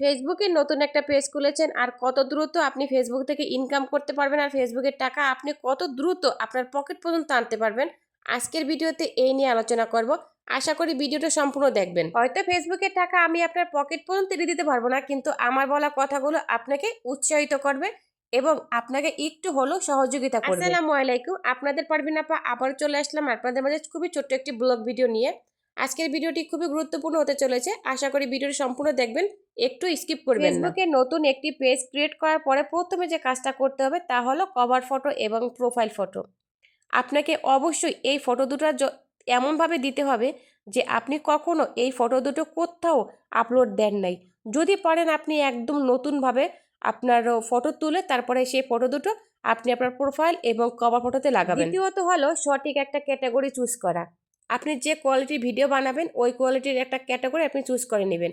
ফেসবুকে নতুন একটা পেজ খুলেছেন আর কত দ্রুত আপনি ফেসবুক থেকে ইনকাম করতে পারবেন আর ফেসবুকের টাকা আপনি কত দ্রুত আপনার পকেট পর্যন্ত আনতে পারবেন, আজকের ভিডিওতে এই নিয়ে আলোচনা করব। আশা করি ভিডিওটা সম্পূর্ণ দেখবেন। হয়তো ফেসবুকের টাকা আমি আপনার পকেট পর্যন্ত এনে দিতে পারব না, কিন্তু আমার বলা কথাগুলো আপনাকে উৎসাহিত করবে এবং আপনাকে একটু হলেও সহযোগিতা করবে। আসসালামু আলাইকুম। আপনাদের পারবেন আপা আবার চলে আসলাম আপনাদের মাঝে খুবই ছোট্ট একটি ব্লগ ভিডিও নিয়ে। আজকের ভিডিওটি খুবই গুরুত্বপূর্ণ হতে চলেছে। আশা করি ভিডিওটি সম্পূর্ণ দেখবেন। একটু স্কিপ করবেন ফেসবুকে নতুন একটি পেজ ক্রিয়েট করার পরে প্রথমে যে কাজটা করতে হবে তা হলো কভার ফটো এবং প্রোফাইল ফটো আপনাকে অবশ্যই এই ফটো দুটো এমনভাবে দিতে হবে যে আপনি কখনো এই ফটো দুটো কোথাও আপলোড দেন নাই। যদি পারেন আপনি একদম নতুনভাবে আপনার ফটো তুলে তারপরে সেই ফটো দুটো আপনি আপনার প্রোফাইল এবং কভার ফটোতে লাগাবেন। দ্বিতীয়ত হলো সঠিক একটা ক্যাটাগরি চুজ করা। আপনি যে কোয়ালিটির ভিডিও বানাবেন ওই কোয়ালিটির একটা ক্যাটাগরি আপনি চুজ করে নেবেন।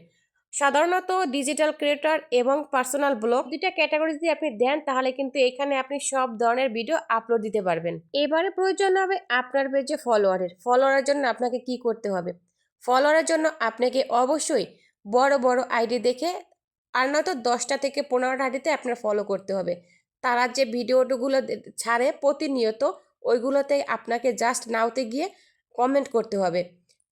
সাধারণত ডিজিটাল ক্রিয়েটর এবং পার্সোনাল ব্লগ দুইটা ক্যাটাগরি যদি আপনি দেন, তাহলে কিন্তু এখানে আপনি সব ধরনের ভিডিও আপলোড দিতে পারবেন। এবারে প্রয়োজন হবে আপনার পেজে ফলোয়ারের ফলোয়ারের জন্য আপনাকে কি করতে হবে? ফলোয়ারের জন্য আপনাকে অবশ্যই বড় বড় আইডি দেখে আর নয়তো দশটা থেকে পনেরোটা আইডিতে আপনার ফলো করতে হবে। তারা যে ভিডিওগুলো ছাড়ে প্রতিনিয়ত, ওইগুলোতে আপনাকে জাস্ট নাওতে গিয়ে কমেন্ট করতে হবে।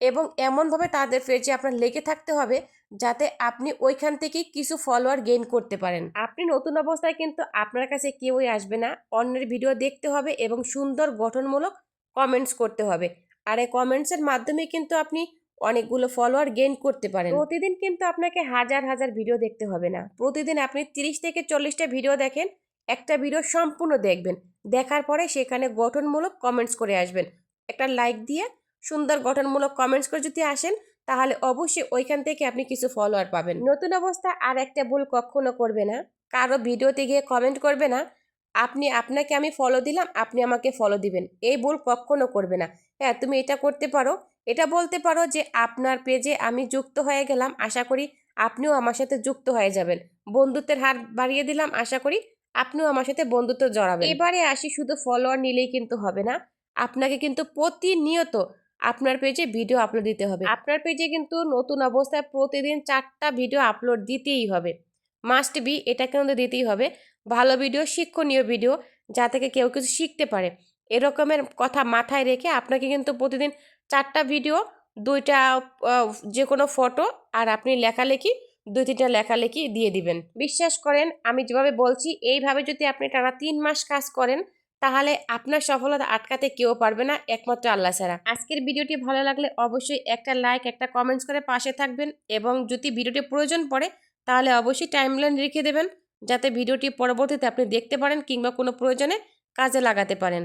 এবং এমনভাবে তাদের পেজে আপনার লেগে থাকতে হবে, যাতে আপনি ওইখান থেকে কিছু ফলোয়ার গেইন করতে পারেন। আপনি নতুন অবস্থায় কিন্তু আপনার কাছে কেউই আসবে না, অন্যের ভিডিও দেখতে হবে এবং সুন্দর গঠনমূলক কমেন্টস করতে হবে। আর এই কমেন্টসের মাধ্যমে কিন্তু আপনি অনেকগুলো ফলোয়ার গেইন করতে পারেন। প্রতিদিন কিন্তু আপনাকে হাজার হাজার ভিডিও দেখতে হবে না। প্রতিদিন আপনি তিরিশ থেকে চল্লিশটা ভিডিও দেখেন, একটা ভিডিও সম্পূর্ণ দেখবেন। দেখার পরে সেখানে গঠনমূলক কমেন্টস করে আসবেন। একটা লাইক দিয়ে সুন্দর গঠনমূলক কমেন্টস করে যদি আসেন, তাহলে অবশ্যই ওইখান থেকে আপনি কিছু ফলোয়ার পাবেন। নতুন অবস্থা আর একটা ভুল কখনো করবে না। কারও ভিডিওতে গিয়ে কমেন্ট করবে না। আপনি, আপনাকে আমি ফলো দিলাম, আপনি আমাকে ফলো দিবেন। এই ভুল কখনো করবে না। হ্যাঁ তুমি এটা করতে পারো। এটা বলতে পারো যে আপনার পেজে আমি যুক্ত হয়ে গেলাম, আশা করি আপনিও আমার সাথে যুক্ত হয়ে যাবেন। বন্ধুত্বের হার বাড়িয়ে দিলাম, আশা করি আপনিও আমার সাথে বন্ধুত্ব জড়াবেন। এবারে আসি, শুধু ফলোয়ার নিলেই কিন্তু হবে না। আপনাকে কিন্তু প্রতিনিয়ত আপনার পেজে ভিডিও আপলোড দিতে হবে। আপনার পেজে কিন্তু নতুন অবস্থায় প্রতিদিন চারটা ভিডিও আপলোড দিতেই হবে। মাস্ট বি এটা কিন্তু দিতেই হবে। ভালো ভিডিও শিক্ষণীয় ভিডিও যা থেকে কেউ কিছু শিখতে পারে। এরকমের কথা মাথায় রেখে আপনাকে কিন্তু প্রতিদিন চারটা ভিডিও দুইটা যে কোনো ফটো আর আপনি লেখালেখি, দুই তিনটা লেখালেখি দিয়ে দিবেন। বিশ্বাস করেন, আমি যেভাবে বলছি, এইভাবে যদি আপনি টানা তিন মাস কাজ করেন তাহলে আপনার সফলতা আটকাতে কেউ পারবে না, একমাত্র আল্লাহ ছাড়া। আজকের ভিডিওটি ভালো লাগলে অবশ্যই একটা লাইক, একটা কমেন্টস করে পাশে থাকবেন এবং যদি ভিডিওটি প্রয়োজন পড়ে, তাহলে অবশ্যই টাইমলাইন রেখে দেবেন, যাতে ভিডিওটি পরবর্তীতে আপনি দেখতে পারেন কিংবা কোনো প্রয়োজনে কাজে লাগাতে পারেন।